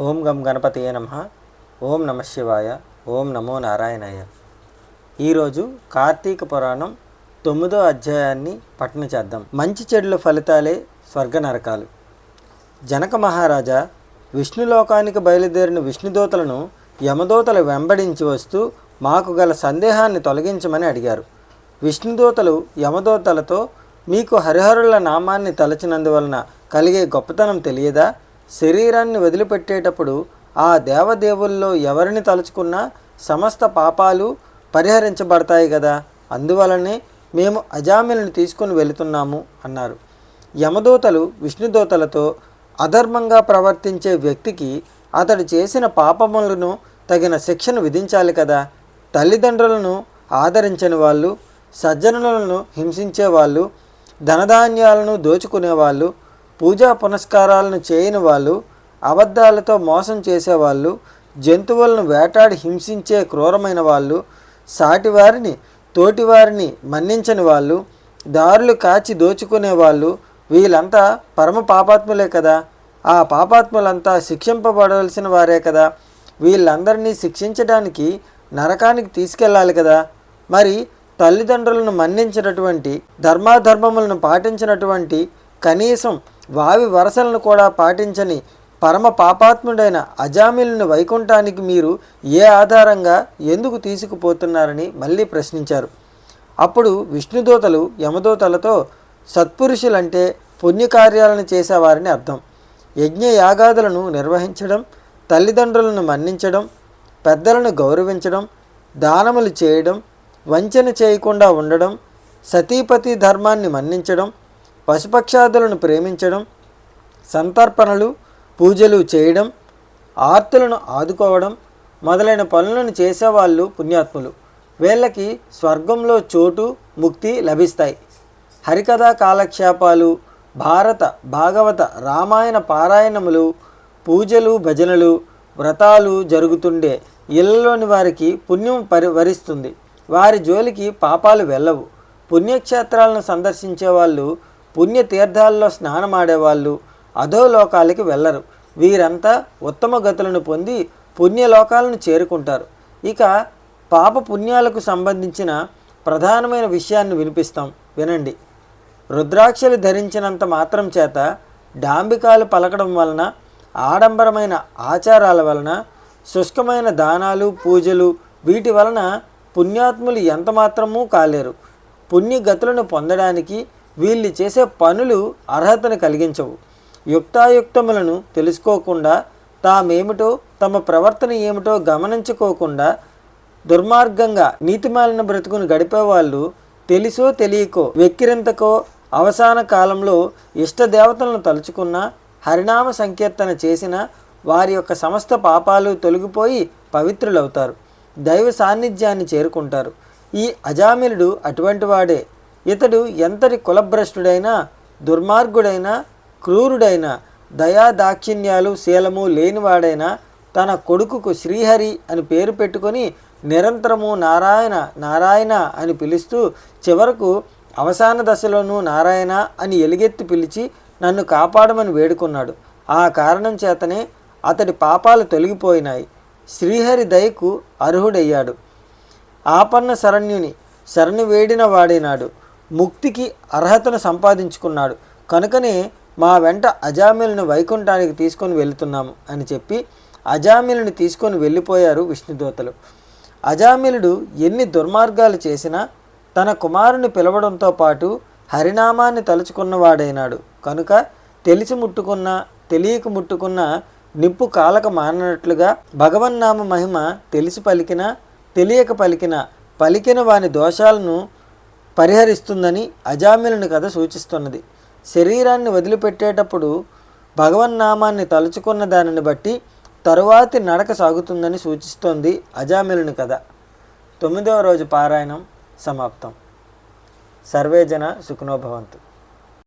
ఓం గం గణపతియే నమ. ఓం నమ శివాయ. ఓం నమో నారాయణాయ. ఈరోజు కార్తీక పురాణం తొమ్మిదో అధ్యాయాన్ని పఠన చేద్దాం. మంచి చెడుల ఫలితాలే స్వర్గ నరకాలు. జనక మహారాజా విష్ణులోకానికి బయలుదేరిన విష్ణుదూతలను యమదూతలు వెంబడించి వస్తూ మాకు గల సందేహాన్ని తొలగించమని అడిగారు. విష్ణుదూతలు యమదూతలతో మీకు హరిహరుల నామాన్ని తలచినందువలన కలిగే గొప్పతనం తెలియదా? శరీరాన్ని వదిలిపెట్టేటప్పుడు ఆ దేవదేవుల్లో ఎవరిని తలుచుకున్నా సమస్త పాపాలు పరిహరించబడతాయి కదా అందువలనే మేము అజామిలను తీసుకుని వెళుతున్నాము అన్నారు. యమదూతలు విష్ణుదూతలతో అధర్మంగా ప్రవర్తించే వ్యక్తికి అతడు చేసిన పాపములను తగిన శిక్షను విధించాలి కదా. తల్లిదండ్రులను ఆదరించని వాళ్ళు సజ్జనులను హింసించే వాళ్ళు ధనధాన్యాలను దోచుకునేవాళ్ళు పూజా పునస్కారాలను చేయని వాళ్ళు అబద్ధాలతో మోసం చేసేవాళ్ళు జంతువులను వేటాడి హింసించే క్రూరమైన వాళ్ళు సాటివారిని తోటివారిని మన్నించని వాళ్ళు దారులు కాచి దోచుకునే వాళ్ళు వీళ్ళంతా పరమ పాపాత్ములే కదా. ఆ పాపాత్ములంతా శిక్షింపబడవలసిన వారే కదా. వీళ్ళందరినీ శిక్షించడానికి నరకానికి తీసుకెళ్ళాలి కదా. మరి తల్లిదండ్రులను మన్నించినటువంటి ధర్మాధర్మములను పాటించినటువంటి కనీసం వావి వరసలను కూడా పాటించని పరమ పాపాత్ముడైన అజామిలను వైకుంఠానికి మీరు ఏ ఆధారంగా ఎందుకు తీసుకుపోతున్నారని మళ్ళీ ప్రశ్నించారు. అప్పుడు విష్ణుదూతలు యమదూతలతో సత్పురుషులంటే పుణ్యకార్యాలను చేసేవారని అర్థం. యజ్ఞ యాగాదులను నిర్వహించడం తల్లిదండ్రులను మన్నించడం పెద్దలను గౌరవించడం దానములు చేయడం వంచన చేయకుండా ఉండడం సతీపతి ధర్మాన్ని మన్నించడం పశుపక్షాదులను ప్రేమించడం సంతర్పణలు పూజలు చేయడం ఆర్తులను ఆదుకోవడం మొదలైన పనులను చేసేవాళ్ళు పుణ్యాత్ములు. వీళ్ళకి స్వర్గంలో చోటు ముక్తి లభిస్తాయి. హరికథా కాలక్షేపాలు భారత భాగవత రామాయణ పారాయణములు పూజలు భజనలు వ్రతాలు జరుగుతుండే ఇళ్ళలోని వారికి పుణ్యం పరి వరిస్తుంది వారి జోలికి పాపాలు వెళ్ళవు. పుణ్యక్షేత్రాలను సందర్శించే వాళ్ళు పుణ్యతీర్థాల్లో స్నానమాడేవాళ్ళు అధోలోకాలకి వెళ్ళరు. వీరంతా ఉత్తమ గతులను పొంది పుణ్యలోకాలను చేరుకుంటారు. ఇక పాప పుణ్యాలకు సంబంధించిన ప్రధానమైన విషయాన్ని వినిపిస్తాం. వినండి. రుద్రాక్షలు ధరించినంత మాత్రం చేత డాంబికాలు పలకడం వలన ఆడంబరమైన ఆచారాల వలన శుష్కమైన దానాలు పూజలు వీటి వలన పుణ్యాత్ములు ఎంత మాత్రమూ కాలేరు. పుణ్యగతులను పొందడానికి వీళ్ళు చేసే పనులు అర్హతను కలిగించవు. యుక్తాయుక్తములను తెలుసుకోకుండా తామేమిటో తమ ప్రవర్తన ఏమిటో గమనించుకోకుండా దుర్మార్గంగా నీతిమాలిన బ్రతుకును గడిపేవాళ్ళు తెలిసో తెలియకో వెక్కిరింతకో అవసాన కాలంలో ఇష్టదేవతలను తలుచుకున్న హరినామ సంకీర్తన చేసిన వారి యొక్క సమస్త పాపాలు తొలగిపోయి పవిత్రులవుతారు. దైవ సాన్నిధ్యాన్ని చేరుకుంటారు. ఈ అజామిలుడు అటువంటి వాడే. ఇతడు ఎంతటి కులభ్రష్టుడైనా దుర్మార్గుడైనా క్రూరుడైనా దయా దాక్షిణ్యాలు శీలము లేనివాడైనా తన కొడుకుకు శ్రీహరి అని పేరు పెట్టుకొని నిరంతరము నారాయణ నారాయణ అని పిలుస్తూ చివరకు అవసాన దశలోనూ నారాయణ అని ఎలుగెత్తి పిలిచి నన్ను కాపాడమని వేడుకున్నాడు. ఆ కారణం చేతనే అతడి పాపాలు తొలగిపోయినాయి. శ్రీహరి దయకు అర్హుడయ్యాడు. ఆపన్న శరణ్యుని శరణు వేడిన వాడేనాడు. ముక్తికి అర్హతను సంపాదించుకున్నాడు. కనుకనే మా వెంట అజామిల్ని వైకుంఠానికి తీసుకొని వెళుతున్నాము అని చెప్పి అజామిలుని తీసుకొని వెళ్ళిపోయారు విష్ణుదూతలు. అజామిలుడు ఎన్ని దుర్మార్గాలు చేసినా తన కుమారుని పిలవడంతో పాటు హరినామాన్ని తలుచుకున్నవాడైనాడు. కనుక తెలిసి ముట్టుకున్న తెలియక ముట్టుకున్న నిప్పు కాలక మాననట్లుగా భగవన్నామ మహిమ తెలిసి పలికిన తెలియక పలికిన పలికిన వాని దోషాలను పరిహరిస్తుందని అజామిలుని కథ సూచిస్తున్నది. శరీరాన్ని వదిలిపెట్టేటప్పుడు భగవన్నామాన్ని తలుచుకున్న దానిని బట్టి తరువాతి నడక సాగుతుందని సూచిస్తోంది అజామిలుని కథ. తొమ్మిదవ రోజు పారాయణం సమాప్తం. సర్వేజన సుఖనోభవంతు